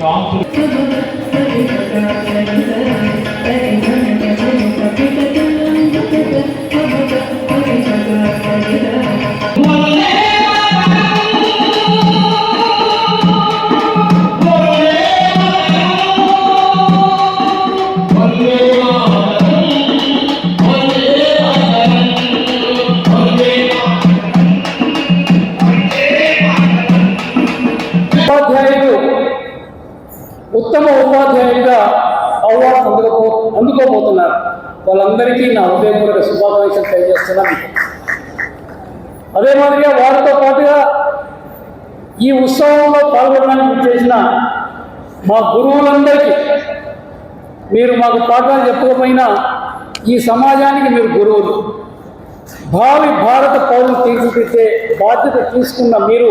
好 ఉపాధ్యాయుడిగా అవార్డు అందుకో అందుకోబోతున్నారు. వాళ్ళందరికీ నా హృదయపూర్వక శుభాకాంక్షలు తెలియజేస్తున్నాను. అదే మాదిరిగా వారితో పాటుగా ఈ ఉత్సవంలో పాల్గొనడానికి చేసిన మా గురువులందరికీ మీరు మాకు పాఠాలు చెప్పకపోయినా ఈ సమాజానికి మీరు గురువులు. భావి భారత పౌరులు తీర్చిదిద్దే బాధ్యత తీసుకున్న మీరు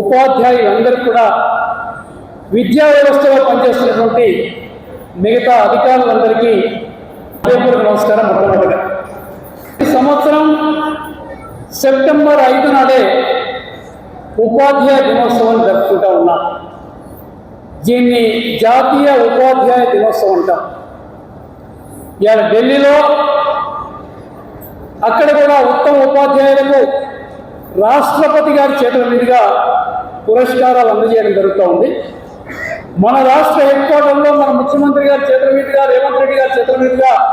ఉపాధ్యాయులందరికీ కూడా విద్యా వ్యవస్థలో పనిచేస్తున్నటువంటి మిగతా అధికారులందరికీ హృదయపూర్వక నమస్కారం మొట్టమొదటిగా ఈ సంవత్సరం సెప్టెంబర్ ఐదు నాడే ఉపాధ్యాయ దినోత్సవం జరుపుకుంటా ఉన్నాం. దీన్ని జాతీయ ఉపాధ్యాయ దినోత్సవం అంటాం. ఇవాళ ఢిల్లీలో అక్కడ కూడా ఉత్తమ ఉపాధ్యాయులకు రాష్ట్రపతి గారి చేతుల మీదుగా పురస్కారాలు అందజేయడం జరుగుతూ ఉంది. మన రాష్ట్ర హెడ్ క్వార్టర్లో మన ముఖ్యమంత్రి గారు చంద్రమీటి గారు రేవంత్ రెడ్డి గారి చంద్రమీటి గారు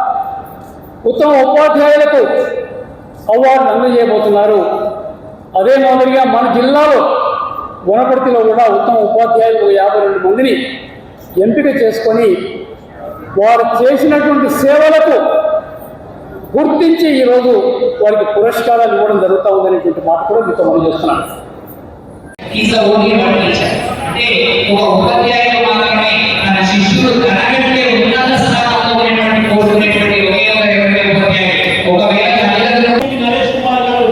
ఉత్తమ ఉపాధ్యాయులకు అవార్డులు అందజేయబోతున్నారు అదే మాదిరిగా మన జిల్లాలో వనపర్తిలో కూడా ఉత్తమ ఉపాధ్యాయులు యాభై రెండు మందిని ఎంపిక చేసుకొని వారు చేసినటువంటి సేవలకు గుర్తించి ఈరోజు వారికి పురస్కారాలు ఇవ్వడం జరుగుతూ ఉందనేటువంటి మాట కూడా మీతో మనం చేస్తున్నాను Is the only one teacher అంటే ఒక ఉపాధ్యాయుడు మాత్రమే తన శిష్యులు తనకంటే ఉన్నత స్థానంలో ఉన్నటువంటి కోరుకునేటువంటి ఒకే ఒక ఎవరైనా ఉపాధ్యాయుడు ఒకవేళ తల్లిదండ్రులు నరేష్ కుమార్ గారు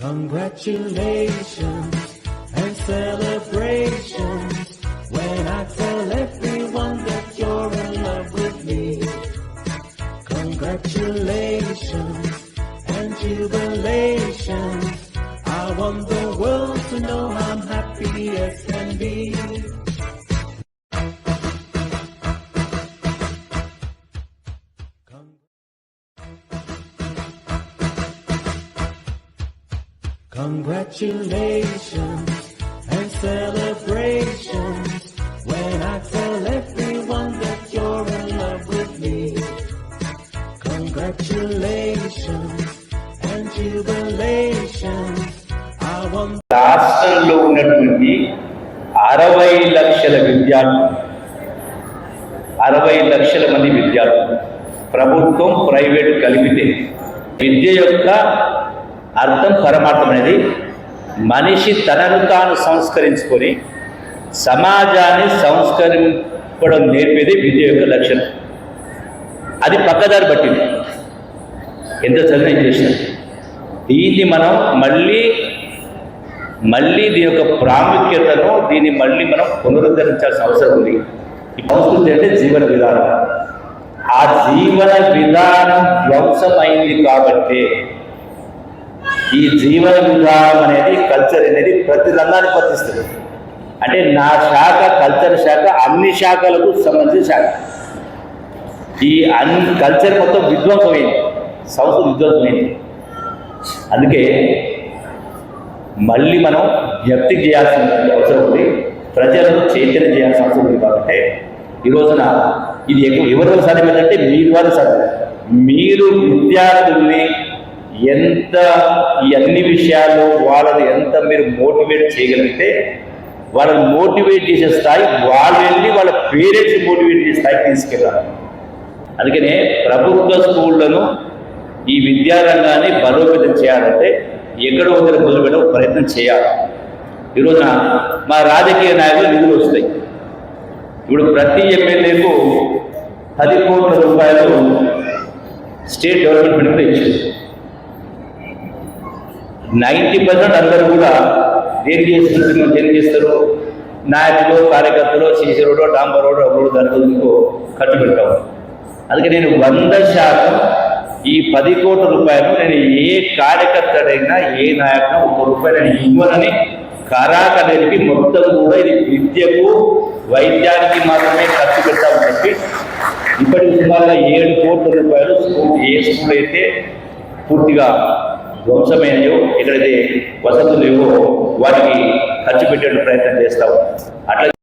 Congratulations and celebrations when I tell everyone that you're in love with me. Congratulations and jubilations. Congratulations and celebrations when I tell everyone that you're in love with me. Congratulations and jubilations. I want రాష్ట్రంలో ఉన్నటువంటి అరవై లక్షల విద్యార్థులు అరవై లక్షల మంది విద్యార్థులు ప్రభుత్వం ప్రైవేట్ కలిపితే విద్య యొక్క అర్థం పరమార్థం అనేది మనిషి తనను తాను సంస్కరించుకొని సమాజాన్ని సంస్కరింపడం నేర్పేది విద్య యొక్క లక్షణం. అది పక్కదారి పట్టింది. ఎంత చదివిన చేసిన. దీన్ని మనం మళ్ళీ మళ్ళీ దీని యొక్క ప్రాముఖ్యతను దీన్ని మళ్ళీ మనం పునరుద్ధరించాల్సిన అవసరం ఉంది. ఈ సంస్కృతి అంటే జీవన విధానం. ఆ జీవన విధానం ధ్వంసమైంది కాబట్టి ఈ జీవన విధానం అనేది కల్చర్ అనేది ప్రతి రంగాన్ని వర్తిస్తుంది. అంటే నా శాఖ కల్చర్ శాఖ అన్ని శాఖలకు సంబంధించిన శాఖ. ఈ అన్ కల్చర్ మొత్తం విధ్వంసమైంది. సంస్థ విధ్వంసమైంది. అందుకే మళ్ళీ మనం జ్ఞప్తి చేయాల్సిన అవసరం ఉంది. ప్రజలను చైతన్యం చేయాల్సిన అవసరం ఉంది కాబట్టి ఈ రోజున ఇది ఎక్కువ సాధ్యమైందంటే మీ ద్వారా సాధ్యం మీరు విద్యార్థుల్ని ఎంత ఈ అన్ని విషయాల్లో వాళ్ళని ఎంత మీరు మోటివేట్ చేయగలిగితే వాళ్ళని మోటివేట్ చేసే స్థాయి వాళ్ళు వెళ్ళి వాళ్ళ పేరెంట్స్ మోటివేట్ చేసే స్థాయికి తీసుకెళ్ళాలి. అందుకనే ప్రభుత్వ స్కూళ్ళను ఈ విద్యారంగాన్ని బలోపేతం చేయాలంటే ఎక్కడో ఒకరి మొదలుపెట్టే ప్రయత్నం చేయాలి. ఈరోజున మా రాజకీయ నాయకులు నిధులు వస్తాయి. ఇప్పుడు ప్రతి ఎమ్మెల్యేకు పది కోట్ల రూపాయలు స్టేట్ డెవలప్మెంట్ మీద ఇచ్చింది నైంటీ పర్సెంట్ అందరూ కూడా ఏం చేస్తున్నారు ఏం చేస్తారు? నాయకులు కార్యకర్తలు సీసీ రోడ్డు డాంబర్ రోడ్డు అప్పుడు దాని మీకు ఖర్చు పెడతాము అందుకే నేను వంద శాతం ఈ పది కోట్ల రూపాయలు నేను ఏ కార్యకర్తడైనా ఏ నాయకుడు ఒక రూపాయలు నేను ఇవ్వనని కరాక నేర్పి మొత్తం కూడా ఇది విద్యకు వైద్యానికి మాత్రమే ఖర్చు పెట్టామని చెప్పి ఇప్పటి సుమారుగా ఏడు కోట్ల రూపాయలు స్కూల్ ఏ స్కూల్ అయితే పూర్తిగా ధ్వంసమైనయో ఎక్కడైతే వసతులు లేవో వాటికి ఖర్చు పెట్టే ప్రయత్నం చేస్తాం అట్లా